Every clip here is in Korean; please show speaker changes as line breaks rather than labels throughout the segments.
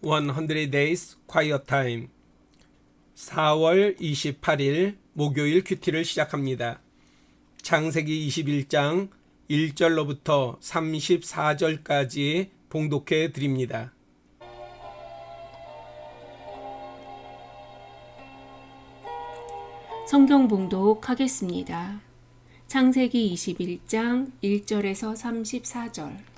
100 Days Quiet Time 4월 28일 목요일 큐티를 시작합니다. 창세기 21장 1절로부터 34절까지 봉독해 드립니다.
성경 봉독하겠습니다. 창세기 21장 1절에서 34절.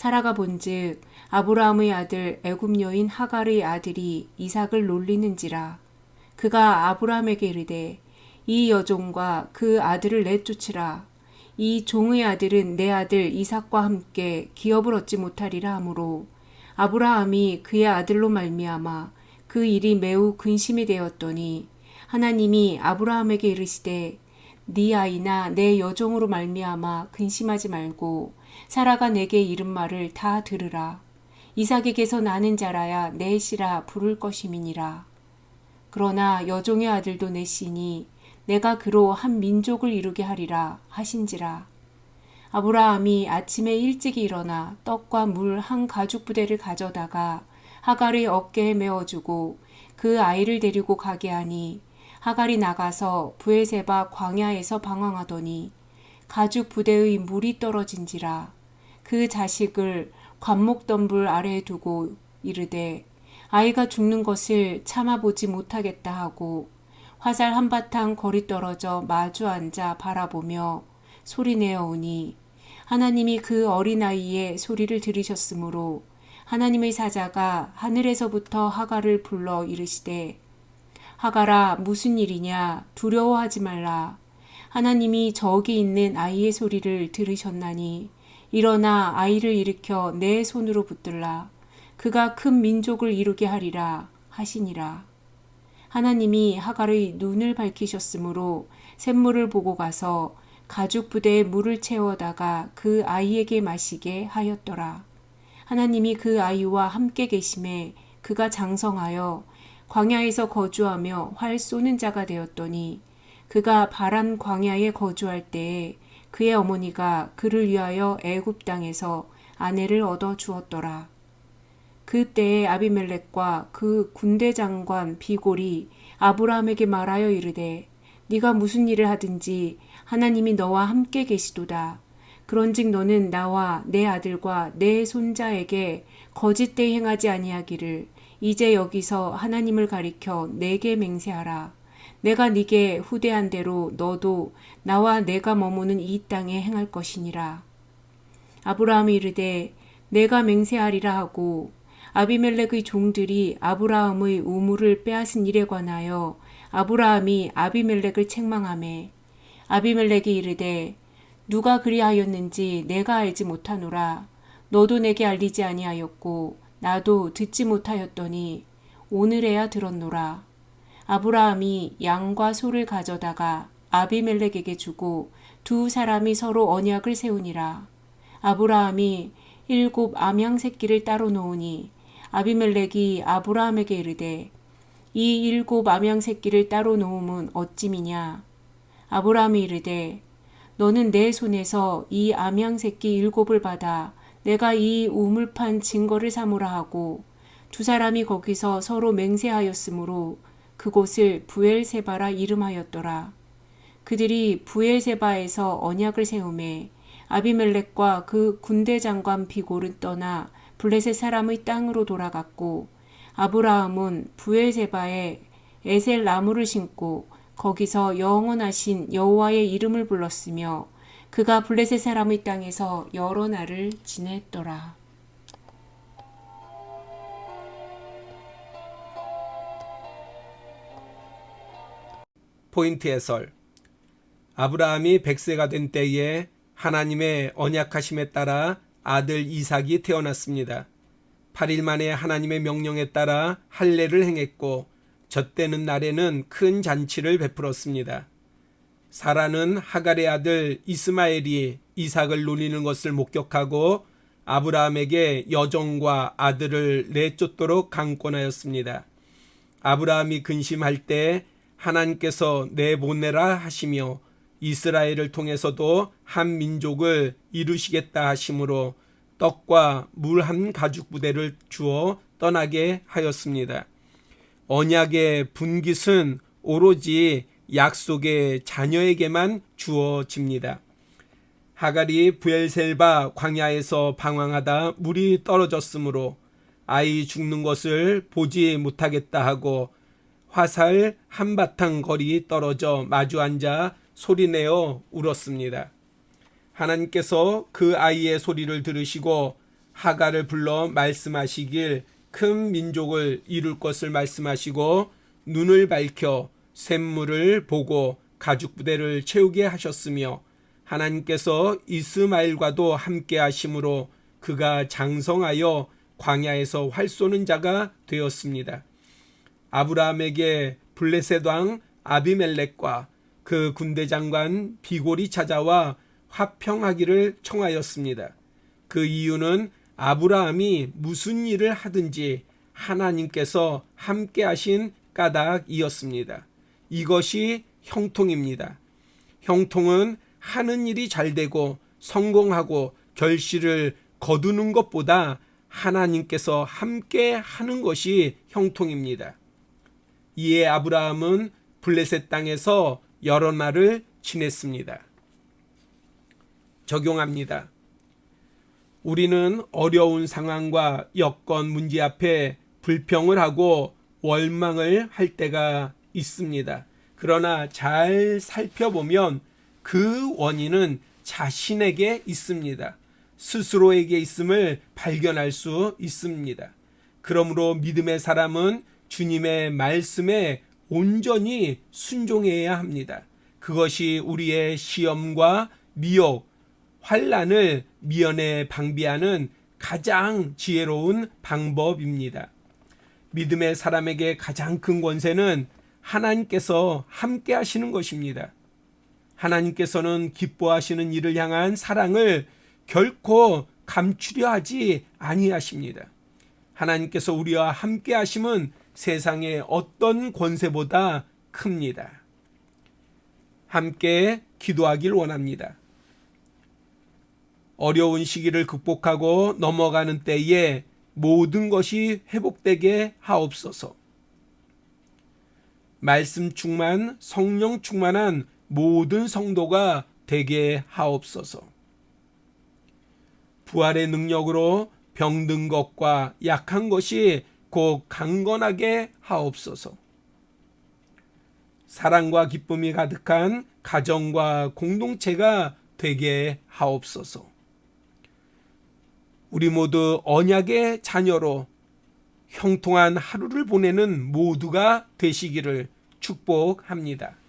사라가 본즉 아브라함의 아들 애굽 여인 하갈의 아들이 이삭을 놀리는지라. 그가 아브라함에게 이르되 이 여종과 그 아들을 내쫓으라. 이 종의 아들은 내 아들 이삭과 함께 기업을 얻지 못하리라 하므로 아브라함이 그의 아들로 말미암아 그 일이 매우 근심이 되었더니 하나님이 아브라함에게 이르시되 네 아이나 내 여종으로 말미암아 근심하지 말고 사라가 내게 이른 말을 다 들으라. 이삭에게서 나는 자라야 내 씨라 부를 것임이니라. 그러나 여종의 아들도 내 씨니 내가 그로 한 민족을 이루게 하리라 하신지라. 아브라함이 아침에 일찍 일어나 떡과 물 한 가죽 부대를 가져다가 하갈의 어깨에 메어주고 그 아이를 데리고 가게 하니 하갈이 나가서 부에세바 광야에서 방황하더니 가죽 부대의 물이 떨어진지라 그 자식을 관목덤불 아래에 두고 이르되 아이가 죽는 것을 참아보지 못하겠다 하고 화살 한바탕 거리 떨어져 마주 앉아 바라보며 소리내어 오니 하나님이 그 어린아이의 소리를 들으셨으므로 하나님의 사자가 하늘에서부터 하갈을 불러 이르시되 하갈아 무슨 일이냐? 두려워하지 말라 하나님이 저기 있는 아이의 소리를 들으셨나니 일어나 아이를 일으켜 내 손으로 붙들라. 그가 큰 민족을 이루게 하리라 하시니라. 하나님이 하갈의 눈을 밝히셨으므로 샘물을 보고 가서 가죽 부대에 물을 채워다가 그 아이에게 마시게 하였더라. 하나님이 그 아이와 함께 계심에 그가 장성하여 광야에서 거주하며 활 쏘는 자가 되었더니 그가 바란 광야에 거주할 때에 그의 어머니가 그를 위하여 애굽 땅에서 아내를 얻어 주었더라. 그때에 아비멜렉과 그 군대 장관 비골이 아브라함에게 말하여 이르되 네가 무슨 일을 하든지 하나님이 너와 함께 계시도다. 그런즉 너는 나와 내 아들과 내 손자에게 거짓되이 행하지 아니하기를 이제 여기서 하나님을 가리켜 내게 맹세하라. 내가 네게 후대한 대로 너도 나와 내가 머무는 이 땅에 행할 것이니라. 아브라함이 이르되 내가 맹세하리라 하고 아비멜렉의 종들이 아브라함의 우물을 빼앗은 일에 관하여 아브라함이 아비멜렉을 책망하매 아비멜렉이 이르되 누가 그리하였는지 내가 알지 못하노라 너도 내게 알리지 아니하였고 나도 듣지 못하였더니 오늘에야 들었노라 아브라함이 양과 소를 가져다가 아비멜렉에게 주고 두 사람이 서로 언약을 세우니라. 아브라함이 일곱 암양 새끼를 따로 놓으니 아비멜렉이 아브라함에게 이르되 이 일곱 암양 새끼를 따로 놓음은 어찌미냐? 아브라함이 이르되 너는 내 손에서 이 암양 새끼 일곱을 받아 내가 이 우물판 증거를 삼으라 하고 두 사람이 거기서 서로 맹세하였으므로 그곳을 부엘세바라 이름하였더라. 그들이 부엘세바에서 언약을 세우매 아비멜렉과 그 군대 장관 비골은 떠나 블레셋 사람의 땅으로 돌아갔고 아브라함은 부엘세바에 에셀 나무를 심고 거기서 영원하신 여호와의 이름을 불렀으며 그가 블레셋 사람의 땅에서 여러 날을 지냈더라.
포인트 해설. 아브라함이 100세가 된 때에 하나님의 언약하심에 따라 아들 이삭이 태어났습니다. 8일 만에 하나님의 명령에 따라 할례를 행했고 젖되는 날에는 큰 잔치를 베풀었습니다. 사라는 하갈의 아들 이스마엘이 이삭을 노리는 것을 목격하고 아브라함에게 여종과 아들을 내쫓도록 강권하였습니다. 아브라함이 근심할 때 하나님께서 내보내라 하시며 이스라엘을 통해서도 한 민족을 이루시겠다 하심으로 떡과 물 한 가죽 부대를 주어 떠나게 하였습니다. 언약의 분깃은 오로지 약속의 자녀에게만 주어집니다. 하갈이 부엘셀바 광야에서 방황하다 물이 떨어졌으므로 아이 죽는 것을 보지 못하겠다 하고 화살 한바탕 거리 떨어져 마주 앉아 소리내어 울었습니다. 하나님께서 그 아이의 소리를 들으시고 하갈을 불러 말씀하시길 큰 민족을 이룰 것을 말씀하시고 눈을 밝혀 샘물을 보고 가죽 부대를 채우게 하셨으며 하나님께서 이스마엘과도 함께 하심으로 그가 장성하여 광야에서 활 쏘는 자가 되었습니다. 아브라함에게 블레셋 왕 아비멜렉과 그 군대 장관 비골이 찾아와 화평하기를 청하였습니다. 그 이유는 아브라함이 무슨 일을 하든지 하나님께서 함께 하신 까닭이었습니다. 이것이 형통입니다. 형통은 하는 일이 잘 되고 성공하고 결실을 거두는 것보다 하나님께서 함께 하는 것이 형통입니다. 이에 아브라함은 블레셋 땅에서 여러 날을 지냈습니다. 적용합니다. 우리는 어려운 상황과 여건 문제 앞에 불평을 하고 원망을 할 때가 있습니다. 그러나 잘 살펴보면 그 원인은 자신에게 있습니다. 스스로에게 있음을 발견할 수 있습니다. 그러므로 믿음의 사람은 주님의 말씀에 온전히 순종해야 합니다. 그것이 우리의 시험과 미혹, 환란을 미연에 방비하는 가장 지혜로운 방법입니다. 믿음의 사람에게 가장 큰 권세는 하나님께서 함께 하시는 것입니다. 하나님께서는 기뻐하시는 일을 향한 사랑을 결코 감추려 하지 아니하십니다. 하나님께서 우리와 함께 하심은 세상의 어떤 권세보다 큽니다. 함께 기도하길 원합니다. 어려운 시기를 극복하고 넘어가는 때에 모든 것이 회복되게 하옵소서. 말씀 충만, 성령 충만한 모든 성도가 되게 하옵소서. 부활의 능력으로 병든 것과 약한 것이 곧 강건하게 하옵소서. 사랑과 기쁨이 가득한 가정과 공동체가 되게 하옵소서. 우리 모두 언약의 자녀로 형통한 하루를 보내는 모두가 되시기를 축복합니다.